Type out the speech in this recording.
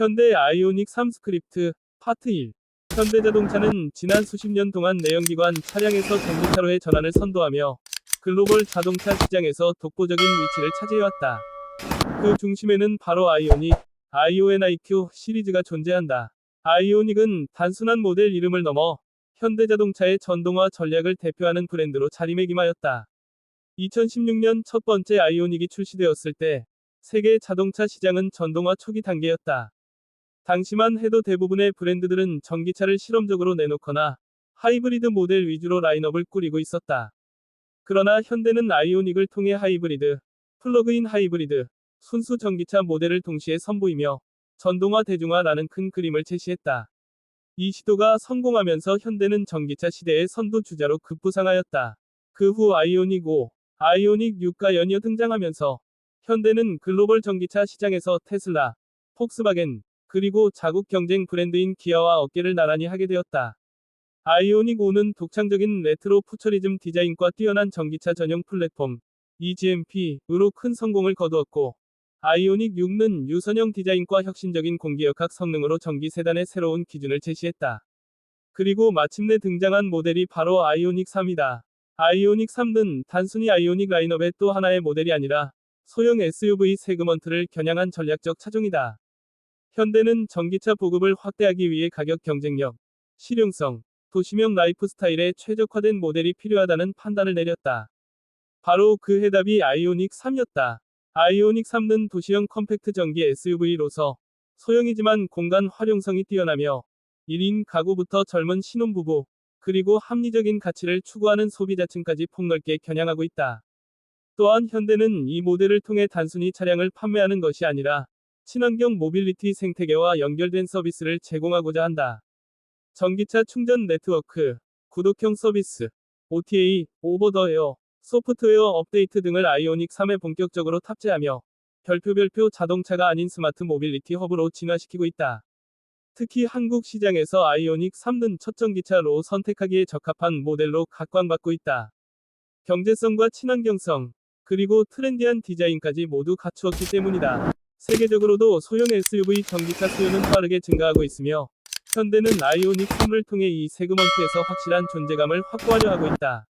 현대 아이오닉 3 스크립트 파트 1 현대자동차는 지난 수십 년 동안 내연기관 차량에서 전기차로의 전환을 선도하며 글로벌 자동차 시장에서 독보적인 위치를 차지해왔다. 그 중심에는 바로 아이오닉, IONIQ 시리즈가 존재한다. 아이오닉은 단순한 모델 이름을 넘어 현대자동차의 전동화 전략을 대표하는 브랜드로 자리매김하였다. 2016년 첫 번째 아이오닉이 출시되었을 때 세계 자동차 시장은 전동화 초기 단계였다. 당시만 해도 대부분의 브랜드들은 전기차를 실험적으로 내놓거나 하이브리드 모델 위주로 라인업을 꾸리고 있었다. 그러나 현대는 아이오닉을 통해 하이브리드, 플러그인 하이브리드, 순수 전기차 모델을 동시에 선보이며 전동화 대중화라는 큰 그림을 제시했다. 이 시도가 성공하면서 현대는 전기차 시대의 선두 주자로 급부상하였다. 그 후 아이오닉 5, 아이오닉 6가 연이어 등장하면서 현대는 글로벌 전기차 시장에서 테슬라, 폭스바겐, 그리고 자국 경쟁 브랜드인 기아와 어깨를 나란히 하게 되었다. 아이오닉 5는 독창적인 레트로 푸처리즘 디자인과 뛰어난 전기차 전용 플랫폼 EGMP으로 큰 성공을 거두었고 아이오닉 6는 유선형 디자인과 혁신적인 공기역학 성능으로 전기 세단의 새로운 기준을 제시했다. 그리고 마침내 등장한 모델이 바로 아이오닉 3이다. 아이오닉 3는 단순히 아이오닉 라인업의 또 하나의 모델이 아니라 소형 SUV 세그먼트를 겨냥한 전략적 차종이다. 현대는 전기차 보급을 확대하기 위해 가격 경쟁력, 실용성, 도시명 라이프 스타일에 최적화된 모델이 필요하다는 판단을 내렸다. 바로 그 해답이 아이오닉 3이었다. 아이오닉 3는 도시형 컴팩트 전기 SUV로서 소형이지만 공간 활용성이 뛰어나며 1인 가구부터 젊은 신혼부부, 그리고 합리적인 가치를 추구하는 소비자층까지 폭넓게 겨냥하고 있다. 또한 현대는 이 모델을 통해 단순히 차량을 판매하는 것이 아니라 친환경 모빌리티 생태계와 연결된 서비스를 제공하고자 한다. 전기차 충전 네트워크, 구독형 서비스, OTA, 오버 더 에어, 소프트웨어 업데이트 등을 아이오닉 3에 본격적으로 탑재하며 별표별표 자동차가 아닌 스마트 모빌리티 허브로 진화시키고 있다. 특히 한국 시장에서 아이오닉 3는 첫 전기차로 선택하기에 적합한 모델로 각광받고 있다. 경제성과 친환경성, 그리고 트렌디한 디자인까지 모두 갖추었기 때문이다. 세계적으로도 소형 SUV 전기차 수요는 빠르게 증가하고 있으며 현대는 아이오닉 3을 통해 이 세그먼트에서 확실한 존재감을 확보하려 하고 있다.